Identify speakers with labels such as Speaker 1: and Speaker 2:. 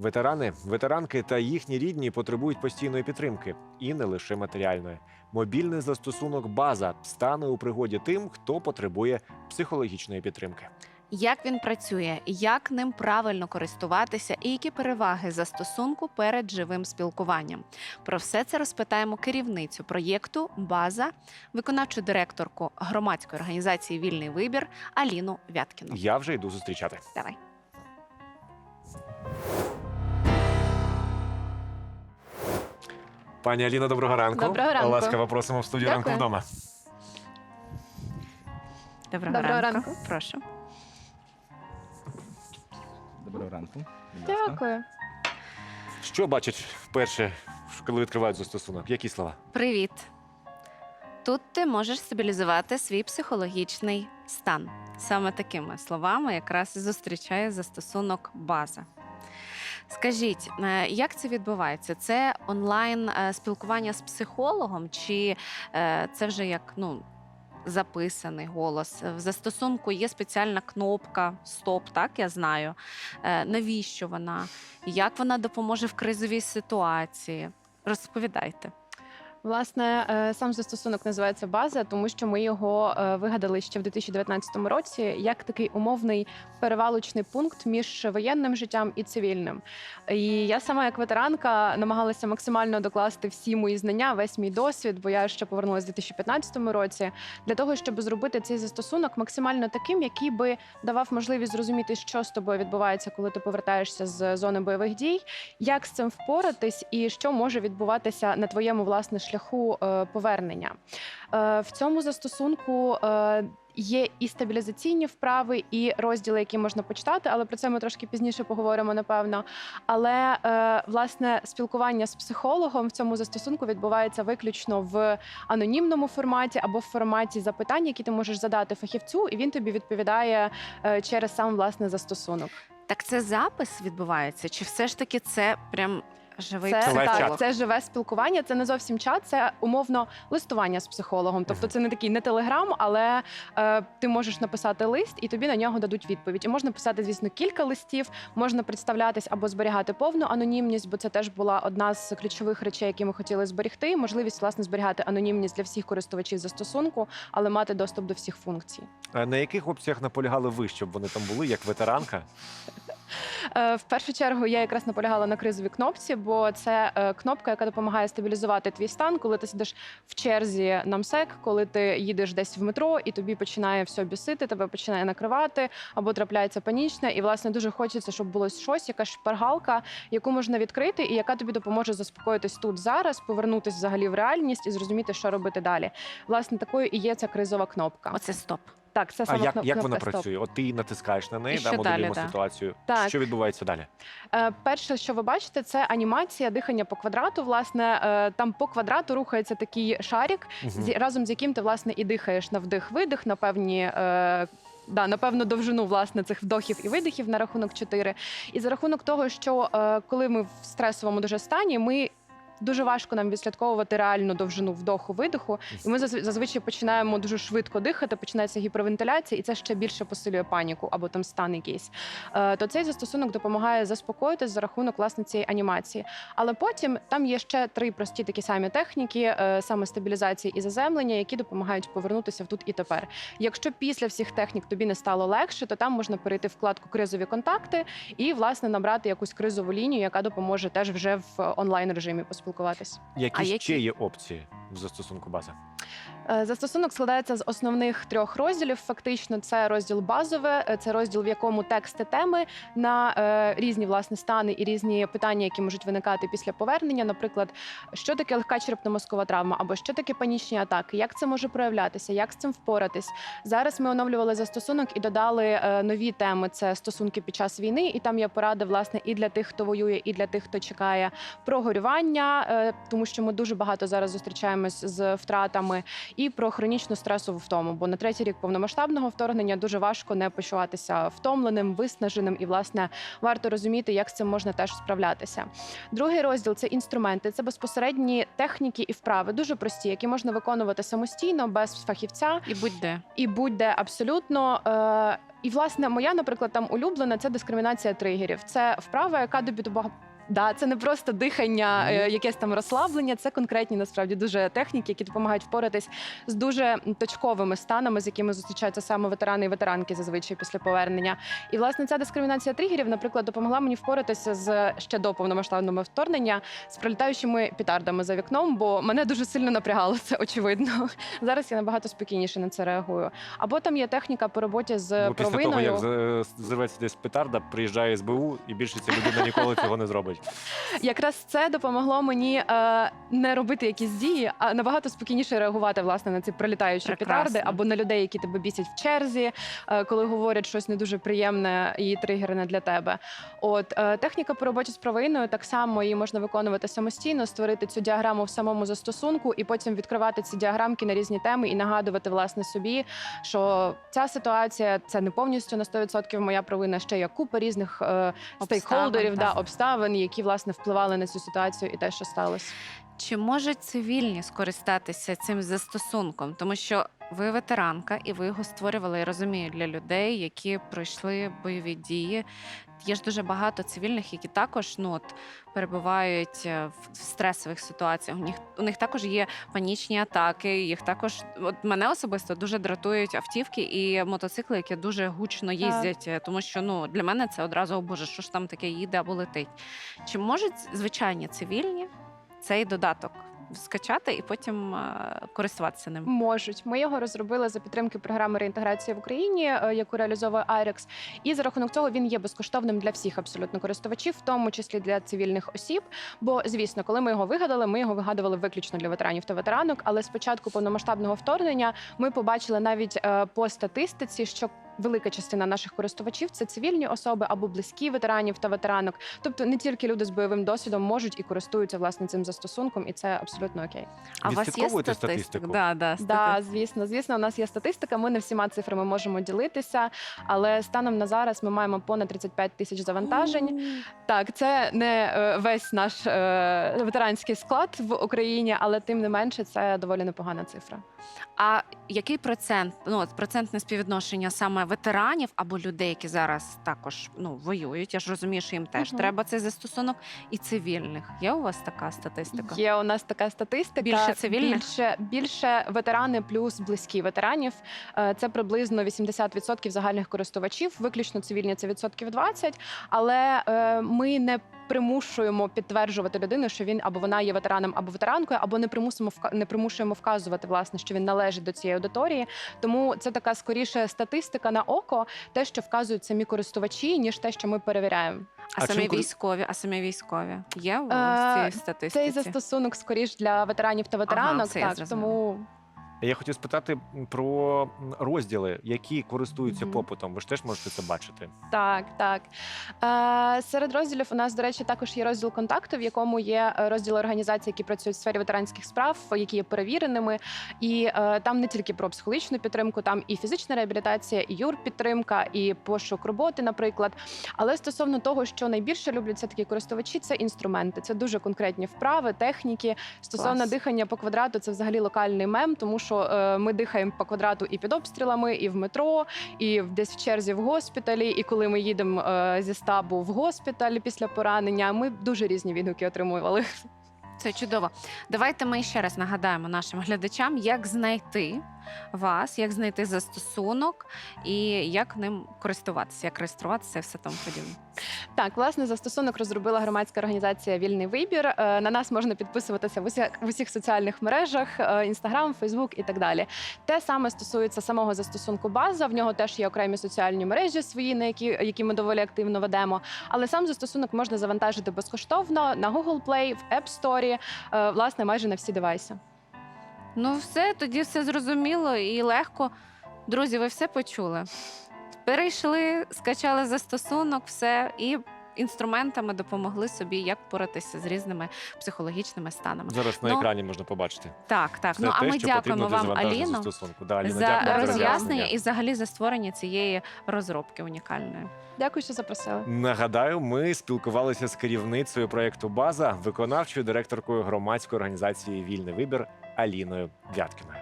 Speaker 1: Ветерани, ветеранки та їхні рідні потребують постійної підтримки і не лише матеріальної. Мобільний застосунок База стане у пригоді тим, хто потребує психологічної підтримки.
Speaker 2: Як він працює, як ним правильно користуватися і які переваги застосунку перед живим спілкуванням. Про все це розпитаємо керівницю проєкту База, виконавчу директорку громадської організації Вільний вибір Аліну Вяткіну.
Speaker 1: Я вже йду зустрічати.
Speaker 2: Давай.
Speaker 1: Пані Аліна, доброго ранку.
Speaker 3: Доброго ранку.
Speaker 1: Ласкаво просимо в студію ранку вдома.
Speaker 2: Доброго,
Speaker 3: Доброго
Speaker 2: ранку.
Speaker 3: ранку.
Speaker 2: Прошу.
Speaker 4: Доброго ранку. Будь ласка.
Speaker 3: Дякую.
Speaker 1: Що бачать вперше, коли відкривають застосунок? Які слова?
Speaker 2: Привіт. Тут ти можеш стабілізувати свій психологічний стан. Саме такими словами якраз і зустрічає застосунок база. Скажіть, е, як це відбувається? Це онлайн е, спілкування з психологом, чи е, це вже як ну, записаний голос? В застосунку є спеціальна кнопка Стоп, так я знаю. Навіщо вона? Як вона допоможе в кризовій ситуації? Розповідайте.
Speaker 3: Власне, е, сам застосунок називається база, тому що ми його е, вигадали ще в 2019 році як такий умовний перевалочний пункт між воєнним життям і цивільним. І я сама, як ветеранка, намагалася максимально докласти всі мої знання, весь мій досвід, бо я ще повернулася в 2015 році, для того, щоб зробити цей застосунок максимально таким, який би давав можливість зрозуміти, що з тобою відбувається, коли ти повертаєшся з зони бойових дій, як з цим впоратись, і що може відбуватися на твоєму власне е, повернення. Е, в цьому застосунку. Е, Є і стабілізаційні вправи, і розділи, які можна почитати, але про це ми трошки пізніше поговоримо, напевно. Але власне спілкування з психологом в цьому застосунку відбувається виключно в анонімному форматі або в форматі запитань, які ти можеш задати фахівцю, і він тобі відповідає через сам власне застосунок.
Speaker 2: Так це запис відбувається, чи все ж таки це прям живий
Speaker 3: Це,
Speaker 2: психолог?
Speaker 3: так, це живе спілкування. Це не зовсім чат, це умовно листування з психологом. Тобто, це не такий не телеграм, але е, ти можеш написати лист, і тобі на нього дадуть відповідь. І можна писати, звісно, кілька листів, можна представлятись або зберігати повну анонімність, бо це теж була одна з ключових речей, які ми хотіли зберегти. Можливість власне зберігати анонімність для всіх користувачів застосунку, але мати доступ до всіх функцій.
Speaker 1: А На яких опціях наполягали ви, щоб вони там були, як ветеранка?
Speaker 3: Е, В першу чергу я якраз наполягала на кризовій кнопці, бо це е, кнопка, яка допомагає стабілізувати твій стан, коли ти сидиш в черзі на МСЕК, коли ти їдеш десь в метро і тобі починає все бісити, тебе починає накривати або трапляється панічне. І власне дуже хочеться, щоб було щось, якась шпаргалка, яку можна відкрити, і яка тобі допоможе заспокоїтись тут зараз, повернутися взагалі в реальність і зрозуміти, що робити далі. Власне, такою і є ця кризова кнопка.
Speaker 2: Оце стоп.
Speaker 3: Так, це
Speaker 1: А
Speaker 3: саме
Speaker 1: як,
Speaker 3: кноп-
Speaker 1: як вона
Speaker 3: кнопка «Стоп».
Speaker 1: працює? От ти натискаєш на неї,
Speaker 2: І
Speaker 1: да,
Speaker 2: що
Speaker 1: моделюємо
Speaker 2: далі, да.
Speaker 1: ситуацію.
Speaker 3: Так.
Speaker 1: Що відбувається далі?
Speaker 3: Е, Перше, що ви бачите, це анімація дихання по квадрату. Власне, е, там по квадрату рухається такий шарик,
Speaker 1: Мгм.
Speaker 3: зі- разом з яким ти власне і дихаєш на вдих-видих, на певні. Е, Да, на певну довжину власне цих вдохів і видихів на рахунок 4. І за рахунок того, що е, коли ми в стресовому дуже стані, ми дуже важко нам відслідковувати реальну довжину вдоху видиху, і ми зазвичай починаємо дуже швидко дихати, починається гіпервентиляція, і це ще більше посилює паніку або там стан якийсь. Е, То цей застосунок допомагає заспокоїтись за рахунок власне цієї анімації. Але потім там є ще три прості такі самі техніки, е, саме стабілізації і заземлення, які допомагають повернутися в тут і тепер. Якщо після всіх технік тобі не стало легше, то там можна перейти вкладку кризові контакти і власне набрати якусь кризову лінію, яка допоможе теж вже в онлайн режимі поспілкуватись.
Speaker 1: Які
Speaker 2: А
Speaker 1: ще
Speaker 2: які-
Speaker 1: є опції в застосунку база?
Speaker 3: Е, Застосунок складається з основних трьох розділів. Фактично, це розділ базове, е, це розділ, в якому тексти теми на е, різні власне стани і різні питання, які можуть виникати після повернення. Наприклад, що таке легка черепно-мозкова травма, або що таке панічні атаки, як це може проявлятися, як з цим впоратись. Зараз ми оновлювали застосунок і додали нові теми: це стосунки під час війни, і там є поради власне і для тих, хто воює, і для тих, хто чекає про горювання, е, тому що ми дуже багато зараз зустрічаємось з втратами, і про хронічну стресову втому. Бо на третій рік повномасштабного вторгнення дуже важко не почуватися втомленим, виснаженим, і власне варто розуміти, як з цим можна теж справлятися. Другий розділ це інструменти, це безпосередні техніки і вправи, дуже прості, які можна виконувати самостійно без фахівця
Speaker 2: І будь-де.
Speaker 3: і будь-де абсолютно. Е, І власне моя, наприклад, там улюблена це дискримінація тригерів. Це вправа, яка допомагає. Да, це не просто дихання, е, якесь там розслаблення, це конкретні насправді дуже техніки, які допомагають впоратись з дуже точковими станами, з якими зустрічаються саме ветерани і ветеранки зазвичай після повернення. І власне ця дискримінація тригерів, наприклад, допомогла мені впоратися з ще до повномасштабного вторгнення з прилітаючими пітардами за вікном, бо мене дуже сильно напрягало це очевидно. Зараз я набагато спокійніше на це реагую. Або там є техніка по роботі з
Speaker 1: Бо після того,
Speaker 3: провиною.
Speaker 1: як з- зірветься десь петарда, приїжджає СБУ, і більше ця людина ніколи цього не зробить.
Speaker 3: Якраз це допомогло мені е, не робити якісь дії, а набагато спокійніше реагувати власне на ці прилітаючі
Speaker 2: Прекрасно.
Speaker 3: петарди або на людей, які тебе бісять в черзі, е, коли говорять щось не дуже приємне і тригерне для тебе. От е, техніка по роботі з провиною так само її можна виконувати самостійно, створити цю діаграму в самому застосунку, і потім відкривати ці діаграмки на різні теми і нагадувати власне собі, що ця ситуація це не повністю на 100% моя провина. Ще є купа різних е, стейкхолдерів, да,
Speaker 2: так.
Speaker 3: обставин, які власне впливали на цю ситуацію і те, що сталося.
Speaker 2: Чи можуть цивільні скористатися цим застосунком? Тому що ви ветеранка, і ви його створювали, я розумію, для людей, які пройшли бойові дії. Є ж дуже багато цивільних, які також ну от перебувають е, в стресових ситуаціях. У них у них також є панічні атаки. Їх також от мене особисто дуже дратують автівки і мотоцикли, які дуже гучно їздять. е, Тому що ну для мене це одразу о Боже, що ж там таке їде або летить. Чи можуть звичайні цивільні цей додаток скачати і потім е, користуватися ним?
Speaker 3: Можуть. Ми його розробили за підтримки програми реінтеграції в Україні, е, яку реалізовує IREX. І за рахунок цього він є безкоштовним для всіх абсолютно користувачів, в тому числі для цивільних осіб. Бо, звісно, коли ми його вигадали, ми його вигадували виключно для ветеранів та ветеранок. Але з початку повномасштабного вторгнення ми побачили навіть е, по статистиці, що велика частина наших користувачів це цивільні особи або близькі ветеранів та ветеранок. Тобто не тільки люди з бойовим досвідом можуть і користуються власне цим застосунком, і це абсолютно окей.
Speaker 2: А у вас є статистика?
Speaker 1: статистику?
Speaker 2: Да, да,
Speaker 3: Да, звісно, звісно, у нас є статистика. Ми не всіма цифрами можемо ділитися, але станом на зараз ми маємо понад 35 тисяч завантажень. Так, це не е, весь наш е, ветеранський склад в Україні, але тим не менше це доволі непогана цифра.
Speaker 2: А який процент, ну от процентне співвідношення саме ветеранів або людей, які зараз також ну воюють? Я ж розумію, що їм теж
Speaker 3: Мгм.
Speaker 2: треба цей застосунок, і цивільних. Є у вас така статистика?
Speaker 3: Є у нас така статистика.
Speaker 2: Більше цивільних?
Speaker 3: Більше, більше ветерани плюс близькі ветеранів. Е, Це приблизно 80% загальних користувачів. Виключно цивільні це відсотків 20. Але е, ми не примушуємо підтверджувати людину, що він або вона є ветераном, або ветеранкою, або не примусимо не примушуємо вказувати власне, що він належить до цієї аудиторії. Тому це така скоріше статистика на око, те, що вказують самі користувачі, ніж те, що ми перевіряємо.
Speaker 2: А,
Speaker 1: А
Speaker 2: самі
Speaker 1: чим
Speaker 2: військові, а самі військові є у
Speaker 3: Е,
Speaker 2: вас цій статистиці?
Speaker 3: Цей застосунок скоріш для ветеранів та ветеранок.
Speaker 2: я
Speaker 3: так тому
Speaker 1: Я хотів спитати про розділи, які користуються
Speaker 3: Мгм.
Speaker 1: попитом. Ви ж теж можете це бачити.
Speaker 3: Так, так. Е, серед розділів у нас, до речі, також є розділ контакту, в якому є е, розділ організацій, які працюють в сфері ветеранських справ, які є перевіреними. І е, там не тільки про психологічну підтримку, там і фізична реабілітація, і юрпідтримка, і пошук роботи, наприклад. Але стосовно того, що найбільше люблять все таки користувачі, це інструменти. Це дуже конкретні вправи, техніки. Стосовно
Speaker 2: Клас.
Speaker 3: дихання по квадрату, це взагалі локальний мем, тому що е, ми дихаємо по квадрату і під обстрілами, і в метро, і десь в черзі в госпіталі. І коли ми їдемо е, зі стабу в госпіталь після поранення, ми дуже різні відгуки отримували.
Speaker 2: Це чудово. Давайте ми ще раз нагадаємо нашим глядачам, як знайти вас, як знайти застосунок і як ним користуватися, як реєструватися все тому подібне.
Speaker 3: Так, власне, застосунок розробила громадська організація Вільний вибір. Е, На нас можна підписуватися в усіх, в усіх соціальних мережах: Інстаграм, Фейсбук і так далі. Те саме стосується самого застосунку база. В нього теж є окремі соціальні мережі свої, на які, які ми доволі активно ведемо. Але сам застосунок можна завантажити безкоштовно на Google Play, в App Store, е, власне, майже на всі девайси.
Speaker 2: Ну, все, тоді все зрозуміло і легко. Друзі, ви все почули. Перейшли, скачали застосунок, все і інструментами допомогли собі, як поратися з різними психологічними станами.
Speaker 1: Зараз на
Speaker 2: Ну,
Speaker 1: екрані можна побачити.
Speaker 2: Так, так.
Speaker 1: Це
Speaker 2: ну а
Speaker 1: те,
Speaker 2: ми дякуємо вам, Аліно.
Speaker 1: Да, Аліно,
Speaker 2: за
Speaker 1: дякую
Speaker 2: роз'яснення і взагалі за створення цієї розробки унікальної.
Speaker 3: Дякую, що запросили.
Speaker 1: Нагадаю, ми спілкувалися з керівницею проєкту База, виконавчою директоркою громадської організації Вільний вибір Аліною Вяткіною.